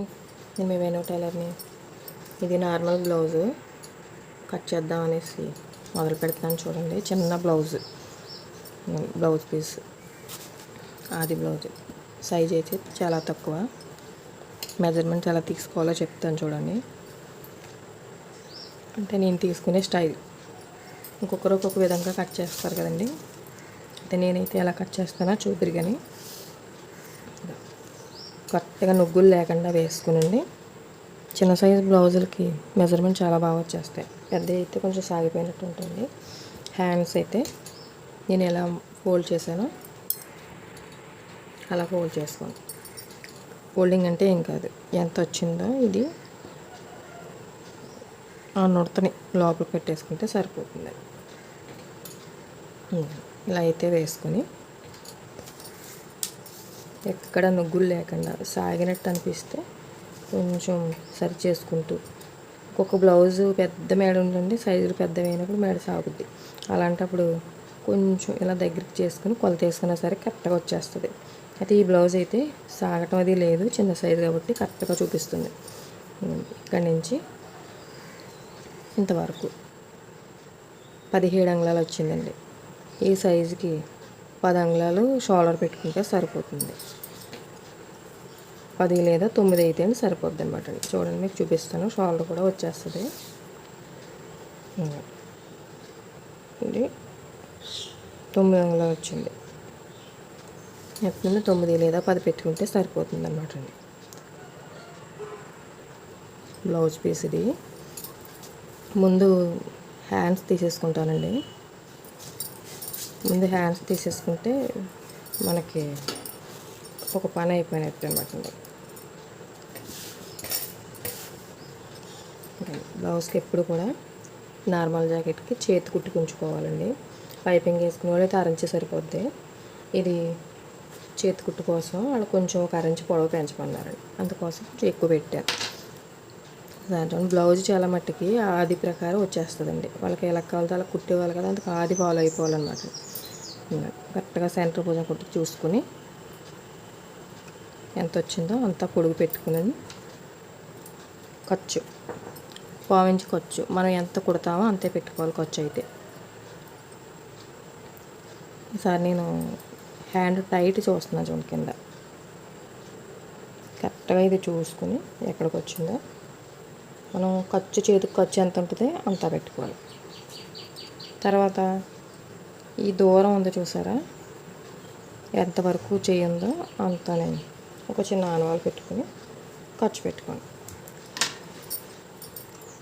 నేను మీ వేణు టైలర్ని. ఇది normal blouse. Cut చేద్దాం అనేసి మొదలు పెడుతున్నాను చూడండి. చిన్న బ్లౌజ్. Blouse piece. ఆది బ్లౌజ్. సైజ్ అయితే చాలా తక్కువ. మెజర్మెంట్ ఎలా తీసుకోవాలో చెప్తాను చూడండి. అంటే నేను తీసుకునే స్టైల్. ఇంకొకరు ఒక్కొక్క విధంగా కట్ చేస్తారు కదండి. అయితే నేనైతే ఎలా కట్ చేస్తానో చూపిరు కానీ. కరెక్ట్గా నుగ్గులు లేకుండా వేసుకునండి. చిన్న సైజు బ్లౌజులకి మెజర్మెంట్ చాలా బాగా వచ్చేస్తాయి. పెద్ద అయితే కొంచెం సాగిపోయినట్టు ఉంటుంది. హ్యాండ్స్ అయితే నేను ఎలా ఫోల్డ్ చేశానో అలా ఫోల్డ్ చేసుకోండి ఫోల్డింగ్ అంటే ఏం కాదు. ఎంత వచ్చిందో ఇది ఆ నుడతని లోపల పెట్టేసుకుంటే సరిపోతుంది. ఇలా అయితే వేసుకొని ఎక్కడ నుగ్గులు లేకుండా సాగినట్టు అనిపిస్తే కొంచెం సరి చేసుకుంటూ. ఒక్కొక్క బ్లౌజు పెద్ద మేడ ఉంటుంది సైజులు పెద్దవైనప్పుడు మేడ సాగుద్ది. అలాంటప్పుడు కొంచెం ఇలా దగ్గరికి చేసుకుని కొలత వేసుకున్నా సరే కరెక్ట్గా వచ్చేస్తుంది. అయితే ఈ బ్లౌజ్ అయితే సాగటం అది లేదు చిన్న సైజు కాబట్టి కరెక్ట్గా చూపిస్తుంది. ఇక్కడి నుంచి ఇంతవరకు పదిహేడు అంగుళాలు వచ్చిందండి. ఈ సైజుకి పది అంగుళాలు షోల్డర్ పెట్టుకుంటే సరిపోతుంది. పది లేదా తొమ్మిది అయితే సరిపోద్ది అనమాట చూడండి మీకు చూపిస్తాను. షోల్డర్ కూడా వచ్చేస్తుంది. ఇది తొమ్మిది అంగుళాలు వచ్చింది. ఎప్పుడైనా తొమ్మిది లేదా పది పెట్టుకుంటే సరిపోతుంది అనమాట అండి. బ్లౌజ్ పీస్ ఇది. ముందు హ్యాండ్స్ తీసేసుకుంటానండి. ముందు హ్యాండ్స్ తీసేసుకుంటే మనకి ఒక పని అయిపోయినట్టు అనమాట అండి. బ్లౌజ్కి ఎప్పుడు కూడా నార్మల్ జాకెట్కి చేతి కుట్టి ఉంచుకోవాలండి పైపింగ్ వేసుకునే అయితే అరంచి సరిపోద్ది. ఇది చేతి కుట్టు కోసం వాళ్ళు కొంచెం ఒక అరంచి పొడవు పెంచమన్నారండి అందుకోసం కొంచెం ఎక్కువ పెట్టారు. దాంట్లో బ్లౌజ్ చాలా మట్టుకి ఆది ప్రకారం వచ్చేస్తుందండి. వాళ్ళకి ఎలా కావాలో అలా కుట్టేవాళ్ళు కదా అందుకు ఆది ఫాలో అయిపోవాలన్నమాట. కరెక్ట్గా సెంటర్ భుజం కొట్టి చూసుకుని ఎంత వచ్చిందో అంతా పొడుగు పెట్టుకుని ఖర్చు. పావించి ఖర్చు. మనం ఎంత కుడతామో అంతే పెట్టుకోవాలి ఖర్చు అయితే. ఈసారి నేను హ్యాండ్ టైట్ చూస్తున్నాను చూడ కింద. కరెక్ట్గా ఇది చూసుకుని ఎక్కడికి వచ్చిందో. మనం ఖర్చు చేతికి ఖర్చు ఎంత ఉంటుందో అంత పెట్టుకోవాలి. తర్వాత ఈ దూరం ఉంది చూసారా? ఎంతవరకు చేయందో అంతనే ఒక చిన్న ఆనవాలు పెట్టుకుని ఖర్చు పెట్టుకోండి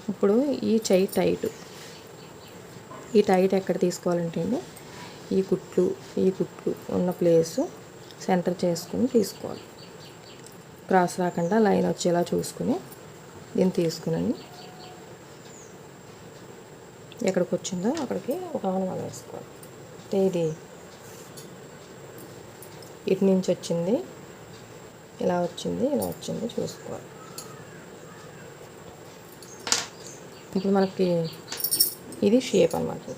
ఇప్పుడు ఈ చెయ్యి టైట్. ఈ టైట్ ఎక్కడ తీసుకోవాలంటే అండి ఈ కుట్లు ఈ కుట్లు ఉన్న ప్లేసు సెంటర్ చేసుకుని తీసుకోవాలి. క్రాస్ రాకుండా లైన్ వచ్చేలా చూసుకుని దీన్ని తీసుకునండి. ఎక్కడికి వచ్చిందో అక్కడికి ఒక ఆనవాలు వేసుకోవాలి. అంటే ఇది. ఇటు నుంచి వచ్చింది. ఇలా వచ్చింది ఇలా వచ్చింది చూసుకోవాలి. ఇప్పుడు మనకి ఇది షేప్ అన్నమాట.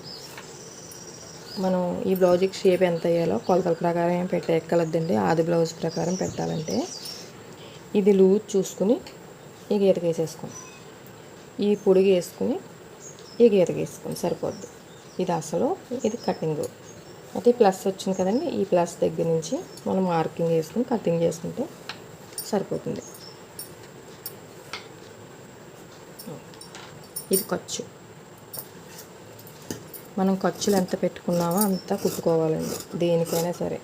మనం ఈ బ్లౌజ్కి షేప్ ఎంత అయ్యాలో కొలతల ప్రకారం ఏం పెట్టే ఎక్కలద్దండి. ఆది బ్లౌజ్ ప్రకారం పెట్టాలంటే ఇది లూజ్ చూసుకుని ఈ గీతకి వేసేసుకోండి. ఈ పొడిగి వేసుకుని ఈ గీతకి సరిపోద్ది. ఇది అసలు ఇది కటింగ్. అయితే ప్లస్ వచ్చింది కదండి ఈ ప్లస్ దగ్గర నుంచి మనం మార్కింగ్ చేసుకుని కటింగ్ చేసుకుంటే సరిపోతుంది. ఇది ఖర్చు. మనం ఖర్చులు ఎంత పెట్టుకున్నామో అంత కుట్టుకోవాలండి దేనికైనా సరే.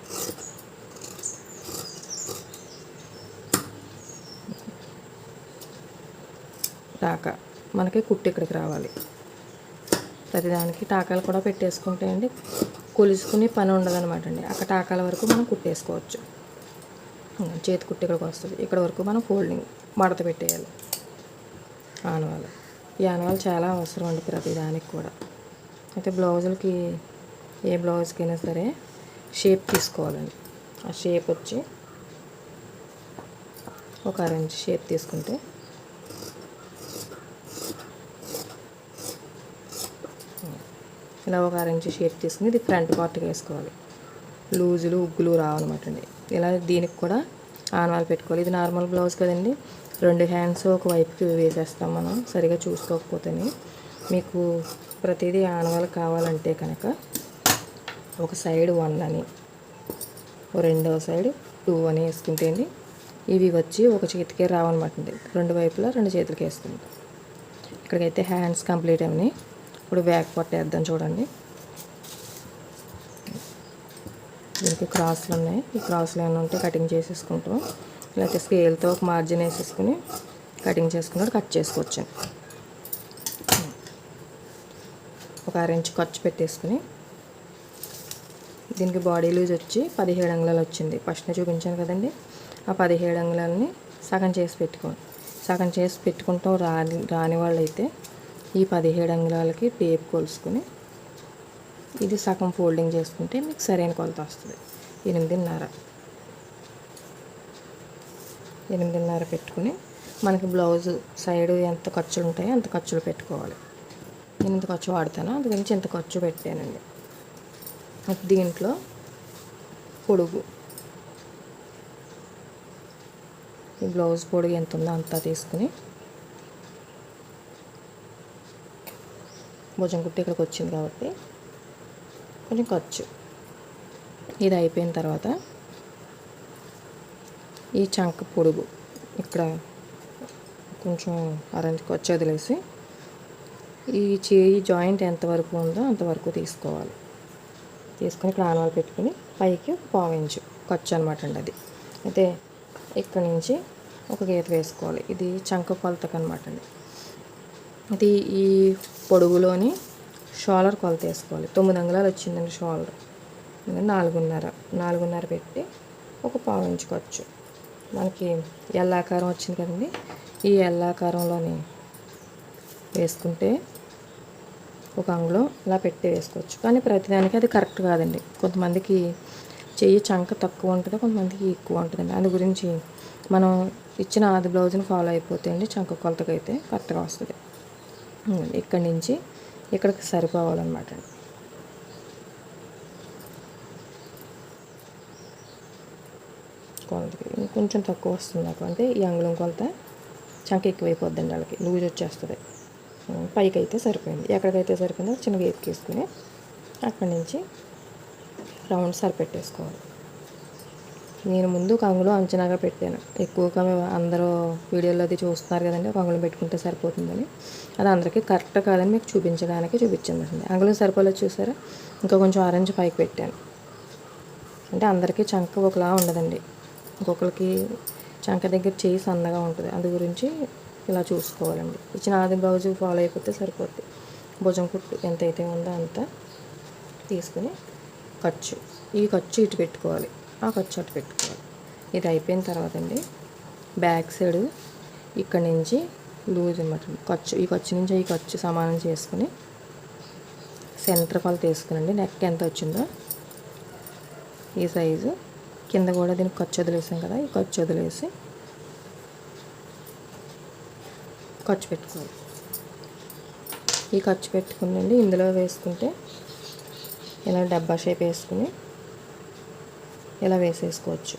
టాకా. మనకి కుట్టు ఇక్కడికి రావాలి. ప్రతిదానికి టాకాలు కూడా పెట్టేసుకుంటే అండి కొలుసుకునే పని ఉండదన్నమాట అండి. అక్కడ టాకాల వరకు మనం కుట్టేసుకోవచ్చు. చేతి కుట్టి ఇక్కడికి వస్తుంది. ఇక్కడ వరకు మనం ఫోల్డింగ్ మడత పెట్టేయాలి. ఆనవాళ్ళు ఈ ఆనవాళ్ళు చాలా అవసరం అండి ప్రతి దానికి కూడా. అయితే బ్లౌజులకి ఏ బ్లౌజ్కైనా సరే షేప్ తీసుకోవాలండి. ఆ షేప్ వచ్చి ఒక అరెంజ్ షేప్ తీసుకుంటే ఇలా ఒక అరెంజ్ షేప్ తీసుకుని ఇది ఫ్రంట్ పార్ట్కి వేసుకోవాలి. లూజులు ఉగ్గులు రావన్నమాట అండి. ఇలా దీనికి కూడా ఆనవాలు పెట్టుకోవాలి. ఇది నార్మల్ బ్లౌజ్ కదండి. రెండు హ్యాండ్స్ ఒక వైపుకి వేసేస్తాం మనం. సరిగా చూసుకోకపోతేనే మీకు ప్రతిదీ ఆనవాలు కావాలంటే కనుక ఒక సైడ్ వన్ అని రెండో రెండవ సైడ్ టూ అని వేసుకుంటే అండి ఇవి వచ్చి ఒక చేతికే రావన్నమాట అండి. రెండు వైపులా రెండు చేతులకి వేసుకుంటాం. ఇక్కడికైతే హ్యాండ్స్ కంప్లీట్ అయినాయి ఇప్పుడు బ్యాక్ పట్టేద్దాం చూడండి. దీనికి క్రాస్లు ఉన్నాయి. ఈ క్రాస్లు ఏమైనా ఉంటే కటింగ్ చేసేసుకుంటాం లేకపోతే స్కేల్తో ఒక మార్జిన్ వేసేసుకుని కటింగ్ చేసుకున్నాడు కట్ చేసుకోవచ్చు. ఒక అరెంజ్ ఖర్చు పెట్టేసుకుని దీనికి బాడీ లూజ్ వచ్చి పదిహేడు అంగుళాలు వచ్చింది. ఫస్ట్నే చూపించాను కదండి. ఆ పదిహేడు అంగుళాలని సగం చేసి పెట్టుకోండి. సగం చేసి పెట్టుకుంటాం రాని రాని వాళ్ళైతే ఈ పదిహేడు అంగుళాలకి టేప్ కొలుసుకుని ఇది సగం ఫోల్డింగ్ చేసుకుంటే మీకు సరైన కొలత వస్తుంది. ఎనిమిదిన్నర. ఎనిమిదిన్నర పెట్టుకుని మనకి బ్లౌజ్ సైడ్ ఎంత ఖర్చులు ఉంటాయో అంత ఖర్చులు పెట్టుకోవాలి. నేను ఇంత ఖర్చు వాడతాను అందుకని గురించి ఇంత ఖర్చు పెట్టానండి. దీంట్లో పొడుగు. ఈ బ్లౌజ్ పొడుగు ఎంత ఉందో అంతా తీసుకుని భుజం కుట్టి ఇక్కడికి వచ్చింది కాబట్టి కొంచెం ఖర్చు. ఇది అయిపోయిన తర్వాత ఈ చంక పొడుగు ఇక్కడ కొంచెం అరెంజ్ ఖర్చు వదిలేసి ఈ చేయి జాయింట్ ఎంతవరకు ఉందో అంతవరకు తీసుకోవాలి. తీసుకొని ఇక్కడ ఆనవాలు పెట్టుకుని పైకి ఒక ఖర్చు అనమాట అండి అది. అయితే ఇక్కడ నుంచి ఒక గీత వేసుకోవాలి. ఇది చంక కొలతకు అనమాట అండి. ఇది ఈ పొడుగులోని షోలర్ కొలత వేసుకోవాలి. తొమ్మిది అంగుళాలు వచ్చిందండి షోలర్. నాలుగున్నర నాలుగున్నర పెట్టి ఒక పావు ఇంచు మనకి ఎల్లాకారం వచ్చింది కదండి. ఈ ఎల్లాకారంలోని వేసుకుంటే ఒక అంగుళం ఇలా పెట్టి వేసుకోవచ్చు. కానీ ప్రతిదానికి అది కరెక్ట్ కాదండి. కొంతమందికి చెయ్యి చంక తక్కువ ఉంటుంది కొంతమందికి ఎక్కువ ఉంటుందండి. అందు గురించి మనం ఇచ్చిన ఆది బ్లౌజ్ని ఫాలో అయిపోతే అండి చంక కొలతకైతే కరెక్ట్గా వస్తుంది. ఇక్కడి నుంచి ఇక్కడికి సరిపోవాలన్నమాట. కొలతకి ఇంకొంచెం తక్కువ వస్తుంది నాకు అంటే ఈ అంగుళం కొలత చంక ఎక్కువైపోద్దండి వాళ్ళకి లూజ్ వచ్చేస్తుంది. పైకి అయితే సరిపోయింది. ఎక్కడికైతే సరిపోయిందో చిన్న గేప్ తీసుకుని అక్కడి నుంచి రౌండ్ సరిపెట్టేసుకోవాలి. నేను ముందు ఒక అంగుళం అంచనాగా పెట్టాను. ఎక్కువగా మేము అందరూ వీడియోలో అది చూస్తున్నారు కదండి ఒక అంగుళం పెట్టుకుంటే సరిపోతుందని. అది అందరికీ కరెక్ట్ కాదని మీకు చూపించడానికి చూపించండి అంగుళం సరిపోలేదు చూసారా? ఇంకా కొంచెం ఆరెంజ్ పైకి పెట్టాను. అంటే అందరికీ చంక ఒకలా ఉండదండి. ఇంకొకరికి చంక దగ్గర చేయి సన్నగా ఉంటుంది. అందు గురించి ఇలా చూసుకోవాలండి. ఇచ్చిన ఆది బ్లౌజ్ ఫాలో అయిపోతే సరిపోద్ది. భుజం కుట్టు ఎంత అయితే ఉందో అంత తీసుకుని ఖర్చు. ఈ ఖర్చు ఇటు పెట్టుకోవాలి. ఆ ఖర్చు పెట్టుకోవాలి. ఇది అయిపోయిన తర్వాత అండి బ్యాక్ సైడ్ ఇక్కడ నుంచి లూజ్ అనమాట ఖర్చు ఈ ఖర్చు నుంచి ఈ ఖర్చు సమానం చేసుకుని సెంటర్ ఫాల్ తీసుకునండి. నెక్ ఎంత వచ్చిందో ఈ సైజు. కింద కూడా దీనికి ఖర్చు వదిలేసాం కదా ఈ ఖర్చు వదిలేసి ఖర్చు పెట్టుకోవాలి. ఈ ఖర్చు పెట్టుకునండి ఇందులో వేసుకుంటే ఇలా డబ్బా షేప్ వేసుకుని ఇలా వేసేసుకోవచ్చు.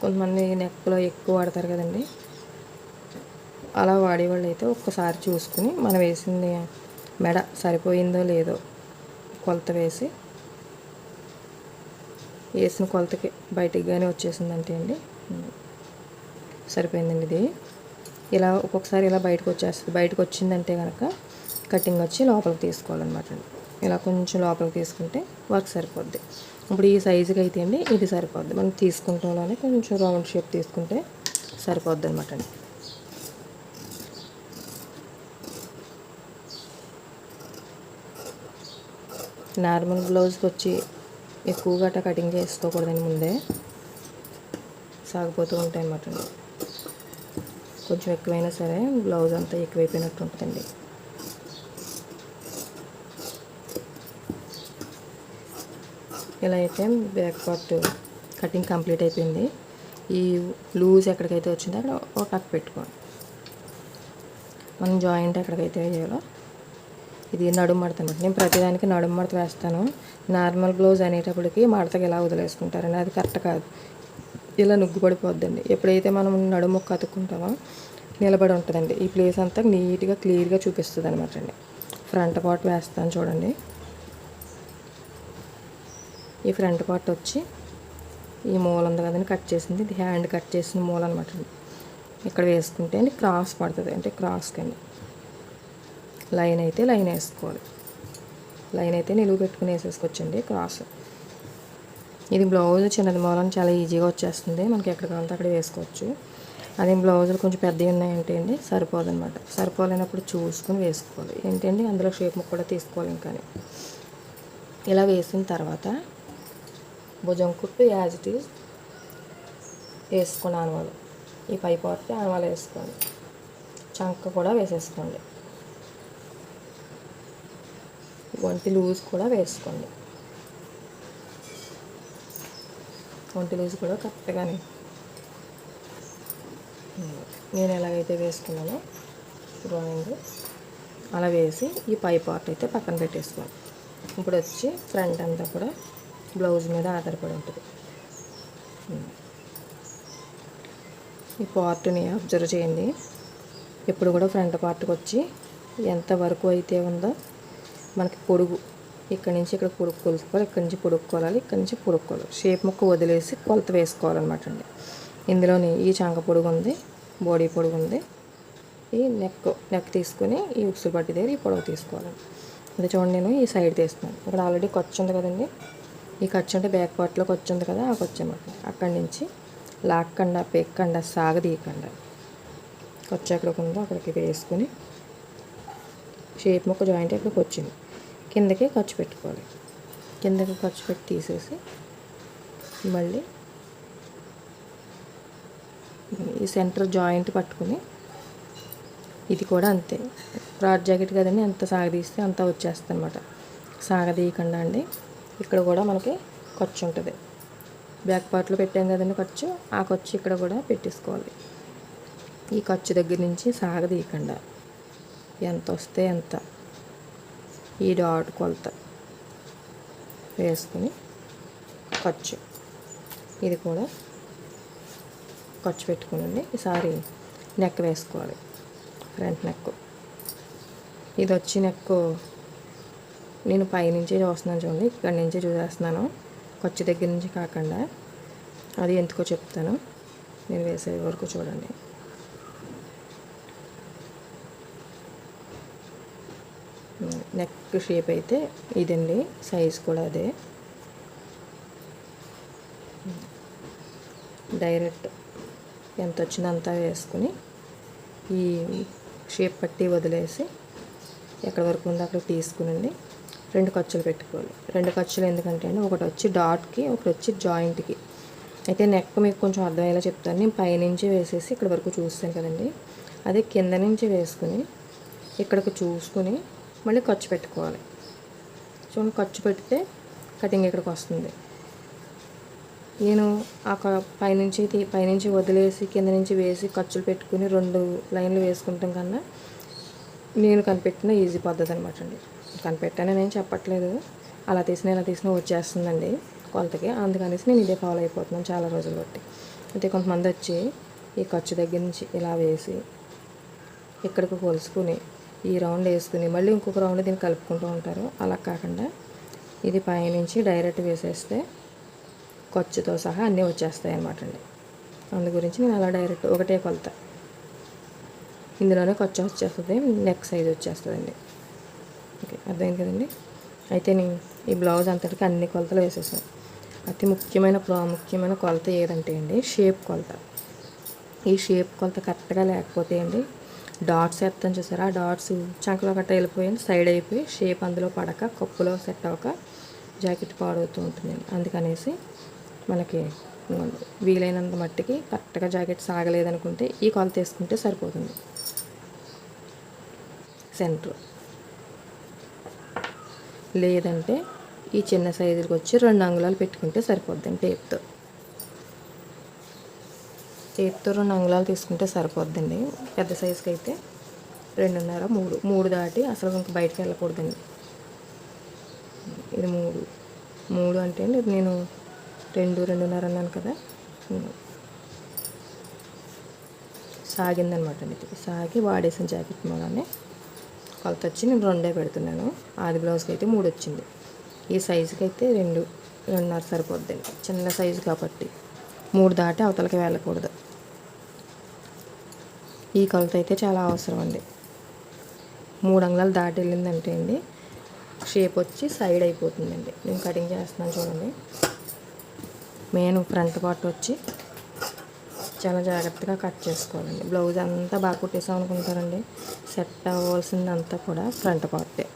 కొంతమంది నెక్లో ఎక్కువ వాడతారు కదండి. అలా వాడేవాళ్ళు అయితే ఒక్కసారి చూసుకుని మనం వేసింది మెడ సరిపోయిందో లేదో కొలత వేసి వేసిన కొలతకి బయటికి కానీ వచ్చేసిందంటే అండి. సరిపోయిందండి ఇది. ఇలా ఒక్కొక్కసారి ఇలా బయటకు వచ్చేస్తుంది. బయటకు వచ్చిందంటే కనుక కటింగ్ వచ్చి లోపలికి తీసుకోవాలన్నమాట అండి. ఇలా కొంచెం లోపలికి తీసుకుంటే వర్క్ సరిపోద్ది. ఇప్పుడు ఈ సైజుకి అయితే అండి ఇది సరిపోద్ది. మనం తీసుకుంటాంలోనే కొంచెం రౌండ్ షేప్ తీసుకుంటే సరిపోద్ది అనమాట అండి. నార్మల్ బ్లౌజ్కి వచ్చి ఎక్కువగా అట్లా కటింగ్ చేసుకోకూడదని ముందే సాగిపోతూ ఉంటాయి అన్నమాట కొంచెం ఎక్కువైనా సరే బ్లౌజ్ అంతా ఎక్కువైపోయినట్టు ఉంటుందండి. ఇలా అయితే బ్యాక్ పార్ట్ కటింగ్ కంప్లీట్ అయిపోయింది. ఈ లూజ్ ఎక్కడికైతే వచ్చిందో అక్కడ ఒక టక్ పెట్టుకోండి మనం జాయింట్ ఎక్కడికైతే వేయాలో ఇది నడుము మడత అనమాట నేను ప్రతిదానికి నడుము మడత వేస్తాను. నార్మల్ బ్లౌజ్ అనేటప్పటికి మడతకి ఎలా వదిలేసుకుంటారండి అది కరెక్ట్ కాదు. ఇలా నుగ్గు పడిపోద్దండి. ఎప్పుడైతే మనం నడుము కతుక్కుంటామో నిలబడి ఉంటుందండి. ఈ ప్లేస్ అంతా నీట్గా క్లియర్గా చూపిస్తుంది అనమాట అండి. ఫ్రంట్ పార్ట్ వేస్తాను చూడండి. ఈ ఫ్రంట్ పార్ట్ వచ్చి ఈ మూల ఉంది కదండి కట్ చేసింది. ఇది హ్యాండ్ కట్ చేసిన మూల అనమాట ఇక్కడ వేసుకుంటే అండి క్రాస్ పడుతుంది అంటే క్రాస్ కండి లైన్ అయితే లైన్ వేసుకోవాలి. లైన్ అయితే నిలువు పెట్టుకుని వేసేసుకోవచ్చండి క్రాస్ ఇది బ్లౌజ్ చిన్నది మూలం చాలా ఈజీగా వచ్చేస్తుంది. మనకి ఎక్కడ కావాలంటే అక్కడ వేసుకోవచ్చు. అదే బ్లౌజులు కొంచెం పెద్దవి ఉన్నాయంటే అండి సరిపోదు అనమాట సరిపోలేనప్పుడు చూసుకుని వేసుకోవాలి. ఏంటండి అందులో షేప్ ముక్క కూడా తీసుకోవాలి ఇంకా ఇలా వేసిన తర్వాత భుజం కుట్టు యాజ్ ఇట్ ఈజ్ వేసుకుని ఆనవాలు. ఈ పై పార్ట్ ఆనవాలు వేసుకోండి. చంక కూడా వేసేసుకోండి. ఒంటి లూజ్ కూడా వేసుకోండి. ఒంటి లూజ్ కూడా కరెక్ట్గానే. నేను ఎలాగైతే వేసుకున్నానో డ్రాయింగ్ అలా వేసి ఈ పై పార్ట్ అయితే పక్కన పెట్టేసుకోండి ఇప్పుడు వచ్చి ఫ్రంట్ అంతా కూడా బ్లౌజ్ మీద ఆధారపడి ఉంటుంది. ఈ పార్ట్ని అబ్జర్వ్ చేయండి. ఎప్పుడు కూడా ఫ్రంట్ పార్ట్కి వచ్చి ఎంత వరకు అయితే ఉందో మనకి పొడుగు. ఇక్కడ నుంచి ఇక్కడ పొడుగు కొలుసుకోవాలి ఇక్కడ నుంచి పొడుక్కోవాలి ఇక్కడ నుంచి పొడుక్కోవాలి. షేప్ ముక్క వదిలేసి కొలత వేసుకోవాలన్నమాట అండి. ఇందులోని ఈ చంక పొడుగు ఉంది బాడీ పొడుగు ఉంది. ఈ నెక్ నెక్ తీసుకుని ఈ ఉక్సులు పట్టి దగ్గర ఈ పొడవు తీసుకోవాలి. అది చూడండి నేను ఈ సైడ్ తీస్తున్నాను. ఇక్కడ ఆల్రెడీ ఖర్చు ఉంది కదండి. ఈ ఖర్చు అంటే బ్యాక్ పార్ట్లో ఖర్చు ఉంది కదా ఆ ఖర్చు అనమాట అక్కడి నుంచి లాక్కండా పెక్కండా సాగదీయకండా ఖర్చు ఎక్కడికి ఉందో అక్కడికి వేసుకుని షేప్ ముక్క జాయింట్ ఎక్కడికి వచ్చింది. కిందకి ఖర్చు పెట్టుకోవాలి. కిందకి ఖర్చు పెట్టి తీసేసి మళ్ళీ ఈ సెంటర్ జాయింట్ పట్టుకుని ఇది కూడా అంతే. రాడ్ జాకెట్ కదండి ఎంత సాగదీస్తే అంత వచ్చేస్తుంది అనమాట సాగదీయకుండా అండి. ఇక్కడ కూడా మనకి ఖర్చు ఉంటుంది. బ్యాక్ పార్ట్లో పెట్టాం కదండి ఖర్చు ఆ ఖర్చు ఇక్కడ కూడా పెట్టేసుకోవాలి. ఈ ఖర్చు దగ్గర నుంచి సాగదీయకుండా ఎంత వస్తే ఎంత. ఈ డాట్ కొలత వేసుకుని ఖర్చు. ఇది కూడా ఖర్చు పెట్టుకునండి. ఈసారి నెక్ వేసుకోవాలి. ఫ్రంట్ నెక్ ఇది వచ్చి నెక్ నేను పైనుంచే చూస్తున్నాను చూడండి ఇక్కడ నుంచే చూసేస్తున్నాను. ఖర్చు దగ్గర నుంచి కాకుండా. అది ఎందుకో చెప్తాను. నేను వేసే వరకు చూడండి. నెక్ షేప్ అయితే ఇదండి సైజ్ కూడా అదే. డైరెక్ట్ ఎంత వచ్చిందో అంతా వేసుకుని ఈ షేప్ పట్టి వదిలేసి ఎక్కడ వరకు ఉందో అక్కడ తీసుకునండి. రెండు ఖర్చులు పెట్టుకోవాలి. రెండు ఖర్చులు ఎందుకంటే అండి ఒకటి వచ్చి డాట్కి ఒకటి వచ్చి జాయింట్కి అయితే నెక్ మీకు కొంచెం అర్థమయ్యేలా చెప్తాను. నేను పైనుంచి వేసేసి ఇక్కడ వరకు చూస్తాను కదండి. అదే కింద నుంచి వేసుకుని ఇక్కడికి చూసుకుని మళ్ళీ ఖర్చు పెట్టుకోవాలి. చూడండి ఖర్చు పెడితే కటింగ్ ఇక్కడికి వస్తుంది. నేను ఆ పైనుంచి పైనుంచి వదిలేసి కింద నుంచి వేసి ఖర్చులు పెట్టుకుని రెండు లైన్లు వేసుకుంటాం కన్నా నేను కనిపెట్టిన ఈజీ పద్ధతి అనమాట అండి. కనిపెట్టాను నేను చెప్పట్లేదు. అలా తీసిన ఇలా తీసినా వచ్చేస్తుందండి కొలతకి. అందుకనేసి నేను ఇదే ఫాలో అయిపోతున్నాను చాలా రోజులు బట్టి. అయితే కొంతమంది వచ్చి ఈ ఖర్చు దగ్గర నుంచి ఇలా వేసి ఇక్కడికి కొలుసుకుని ఈ రౌండ్ వేసుకుని మళ్ళీ ఇంకొక రౌండ్ దీన్ని కలుపుకుంటూ ఉంటారు. అలా కాకుండా ఇది పైనుంచి డైరెక్ట్ వేసేస్తే ఖర్చుతో సహా అన్నీ వచ్చేస్తాయి అన్నమాట అండి. అందు గురించి నేను అలా డైరెక్ట్ ఒకటే కొలత. ఇందులోనే ఖర్చు వచ్చేస్తుంది నెక్ సైజ్ వచ్చేస్తుందండి. ఓకే అర్థమైంది కదండి? అయితే నేను ఈ బ్లౌజ్ అంతటికి అన్ని కొలతలు వేసేసాను. అతి ముఖ్యమైన ప్రాముఖ్యమైన కొలత ఏదంటే అండి షేప్ కొలత. ఈ షేప్ కొలత కరెక్ట్గా లేకపోతే అండి డాట్స్ వేస్తాను చూసారా? ఆ డాట్స్ చంకలో గట్ట వెళ్ళిపోయింది సైడ్ అయిపోయి షేప్ అందులో పడక కప్పులో సెట్ అవ్వక జాకెట్ పాడవుతూ ఉంటుందండి అందుకనేసి మనకి వీలైనంత మట్టికి కరెక్ట్గా జాకెట్ సాగలేదనుకుంటే ఈ కొలత వేసుకుంటే సరిపోతుంది. సెంటర్. లేదంటే ఈ చిన్న సైజుకి వచ్చి రెండు అంగుళాలు పెట్టుకుంటే సరిపోద్దండి టేప్తో. టేప్తో రెండు అంగుళాలు తీసుకుంటే సరిపోద్దండి. పెద్ద సైజుకి అయితే రెండున్నర మూడు. మూడు దాటి అసలు ఇంక బయటకు వెళ్ళకూడదండి. ఇది మూడు. మూడు అంటే అండి ఇది నేను రెండు రెండున్నర అన్నాను కదా. సాగిందనమాట అండి ఇది. సాగి వాడేసిన జాకెట్ మూలనే కొలత వచ్చి నేను రెండే పెడుతున్నాను. ఆది బ్లౌజ్కి అయితే మూడు వచ్చింది ఈ సైజుకి అయితే రెండు రెండున్నర సరిపోద్దండి. చిన్న సైజు కాబట్టి. మూడు దాటి అవతలకి వెళ్ళకూడదు. ఈ కొలత అయితే చాలా అవసరం అండి. మూడు అంగుళాలు దాటి వెళ్ళిందంటే అండి షేప్ వచ్చి సైడ్ అయిపోతుందండి. నేను కటింగ్ చేస్తున్నాను చూడండి. మెయిన్ ఫ్రంట్ పార్ట్ వచ్చి చాలా జాగ్రత్తగా కట్ చేసుకోవాలండి. బ్లౌజ్ అంతా బాగా కుట్టేసాం అనుకుంటారండి. సెట్ అవ్వాల్సిందంతా కూడా ఫ్రంట్ పార్టే.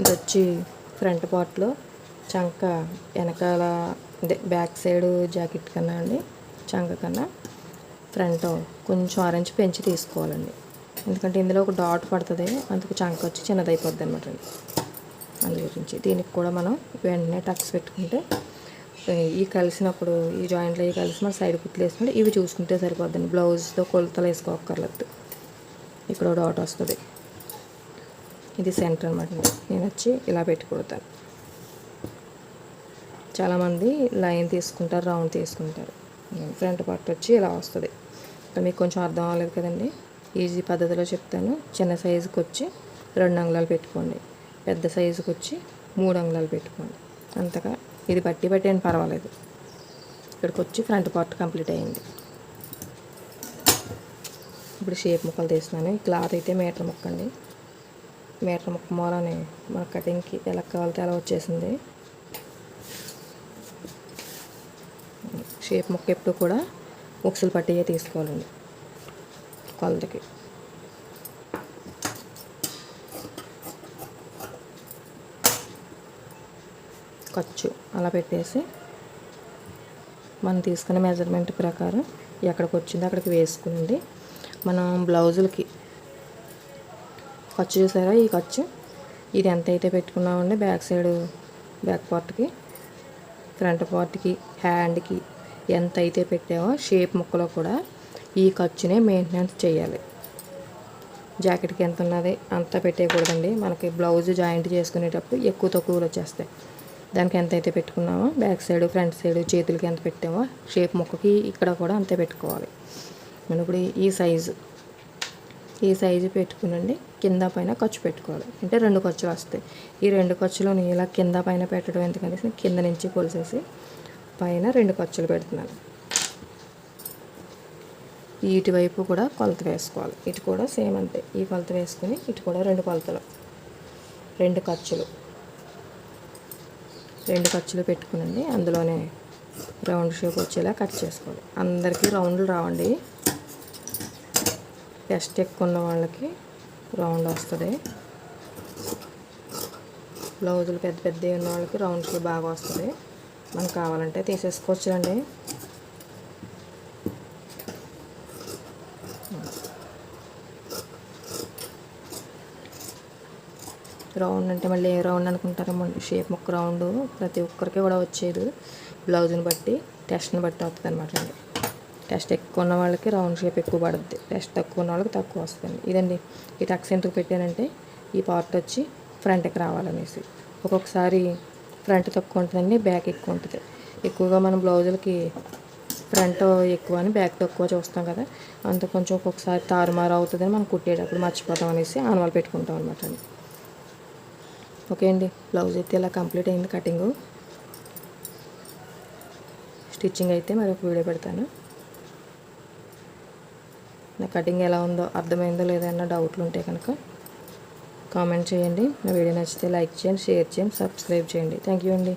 ఇది వచ్చి ఫ్రంట్ పార్ట్లో చంక వెనకాల అదే బ్యాక్ సైడ్ జాకెట్ కన్నా అండి చంక కన్నా ఫ్రంట్ కొంచెం ఆరెంజ్ పెంచి తీసుకోవాలండి. ఎందుకంటే ఇందులో ఒక డాట్ పడుతుంది అందుకు చంక వచ్చి చిన్నదైపోద్ది అనమాట అండి. అందు గురించి దీనికి కూడా మనం వెంటనే టక్స్ పెట్టుకుంటే ఈ కలిసినప్పుడు ఈ జాయింట్లు అవి కలిసి మన సైడ్ కుట్లు వేసుకుంటే ఇవి చూసుకుంటే సరిపోద్దండి. బ్లౌజ్తో కొలతలు వేసుకోక్కర్లేదు. ఇక్కడ డాట్ వస్తుంది. ఇది సెంటర్ అనమాట నేను వచ్చి ఇలా పెట్టుకుడతాను. చాలామంది లైన్ తీసుకుంటారు రౌండ్ తీసుకుంటారు. ఫ్రంట్ పార్ట్ వచ్చి ఇలా వస్తుంది. ఇక్కడ మీకు కొంచెం అర్థం అవ్వలేదు కదండి? ఈజీ పద్ధతిలో చెప్తాను. చిన్న సైజుకి వచ్చి రెండు అంగుళాలు పెట్టుకోండి. పెద్ద సైజుకి వచ్చి మూడు అంగుళాలు పెట్టుకోండి. అంతగా ఇది బట్టి పెట్టేయండి పర్వాలేదు. ఇక్కడికి వచ్చి ఫ్రంట్ పార్ట్ కంప్లీట్ అయ్యింది ఇప్పుడు షేప్ ముక్కలు తీస్తున్నాను. ఈ క్లాత్ అయితే మీటర్ ముక్క అండి మీటర్ ముక్క మూలని మన కటింగ్కి ఎలా కావాలితే అలా వచ్చేసింది. షేప్ ముక్క ఎప్పుడు కూడా ముక్సులు పట్టియే తీసుకోవాలండి. కొలతకి ఖర్చు. అలా పెట్టేసి మనం తీసుకున్న మెజర్మెంట్ ప్రకారం ఎక్కడికి వచ్చిందో అక్కడికి వేసుకునండి మనం బ్లౌజులకి. ఖర్చు చూసారా ఈ ఖర్చు? ఇది ఎంత అయితే పెట్టుకున్నామండి బ్యాక్ సైడ్ బ్యాక్ పార్ట్కి ఫ్రంట్ పార్ట్కి హ్యాండ్కి. ఎంత అయితే పెట్టామో షేప్ ముక్కలో కూడా ఈ ఖర్చునే మెయింటెనెన్స్ చేయాలి. జాకెట్కి ఎంత ఉన్నది అంతా పెట్టేయకూడదండి. మనకి బ్లౌజ్ జాయింట్ చేసుకునేటప్పుడు ఎక్కువ తక్కువలు వచ్చేస్తాయి. దానికి ఎంత అయితే పెట్టుకున్నామో బ్యాక్ సైడ్ ఫ్రంట్ సైడ్ చేతులకి ఎంత పెట్టామో షేప్ ముక్కకి ఇక్కడ కూడా అంతే పెట్టుకోవాలి. మనం ఇప్పుడు ఈ సైజు ఈ సైజు పెట్టుకునండి కింద పైన ఖర్చు పెట్టుకోవాలి. అంటే రెండు ఖర్చులు వస్తాయి. ఈ రెండు ఖర్చులను ఇలా కింద పైన పెట్టడం ఎందుకనేసి కింద నుంచి కొలిసేసి పైన రెండు ఖర్చులు పెడుతున్నాను. ఇటువైపు కూడా కొలత వేసుకోవాలి. ఇటు కూడా సేమ్ అంతే. ఈ కొలత వేసుకుని ఇటు కూడా రెండు కొలతలు. రెండు ఖర్చులు. రెండు ఖర్చులు పెట్టుకునండి. అందులోనే రౌండ్ షేప్ వచ్చేలా కట్ చేసుకోవాలి. అందరికీ రౌండ్లు రావండి. టెస్ట్ ఎక్కువ ఉన్న వాళ్ళకి రౌండ్ వస్తుంది. బ్లౌజులు పెద్ద పెద్ద ఉన్న వాళ్ళకి రౌండ్ షేప్ బాగా వస్తుంది. మనకు కావాలంటే తీసేసుకోవచ్చు అండి రౌండ్ అంటే మళ్ళీ ఏ రౌండ్ అనుకుంటారేమో షేప్ ముక్క రౌండ్ ప్రతి ఒక్కరికి కూడా వచ్చేది. బ్లౌజ్ని బట్టి టెస్ట్ని బట్టి అవుతుంది అనమాట అండి. టెస్ట్ ఎక్కువ ఉన్న వాళ్ళకి రౌండ్ షేప్ ఎక్కువ పడుద్ది. టెస్ట్ తక్కువ ఉన్న వాళ్ళకి తక్కువ వస్తుంది ఇదండి ఈ టక్స్ ఎందుకు పెట్టానంటే ఈ పార్ట్ వచ్చి ఫ్రంట్కి రావాలనేసి. ఒక్కొక్కసారి ఫ్రంట్ తక్కువ ఉంటుందండి బ్యాక్ ఎక్కువ ఉంటుంది. ఎక్కువగా మనం బ్లౌజులకి ఫ్రంట్ ఎక్కువ అని బ్యాక్ తక్కువ చూస్తాం కదా అంత కొంచెం ఒక్కొక్కసారి తారుమారు అవుతుందని మనం కుట్టేటప్పుడు మర్చిపోతాం అనేసి ఆనవాళ్ళు పెట్టుకుంటాం అనమాట అండి. ఓకే అండి బ్లౌజ్ అయితే ఇలా కంప్లీట్ అయింది కటింగు. స్టిచ్చింగ్ అయితే మరి ఒక వీడియో పెడతాను. నా కటింగ్ ఎలా ఉందో అర్థమైందో లేదన్నా డౌట్లు ఉంటే కనుక కామెంట్ చేయండి. నా వీడియో నచ్చితే లైక్ చేయండి షేర్ చేయండి సబ్స్క్రైబ్ చేయండి. థ్యాంక్ యూ అండి.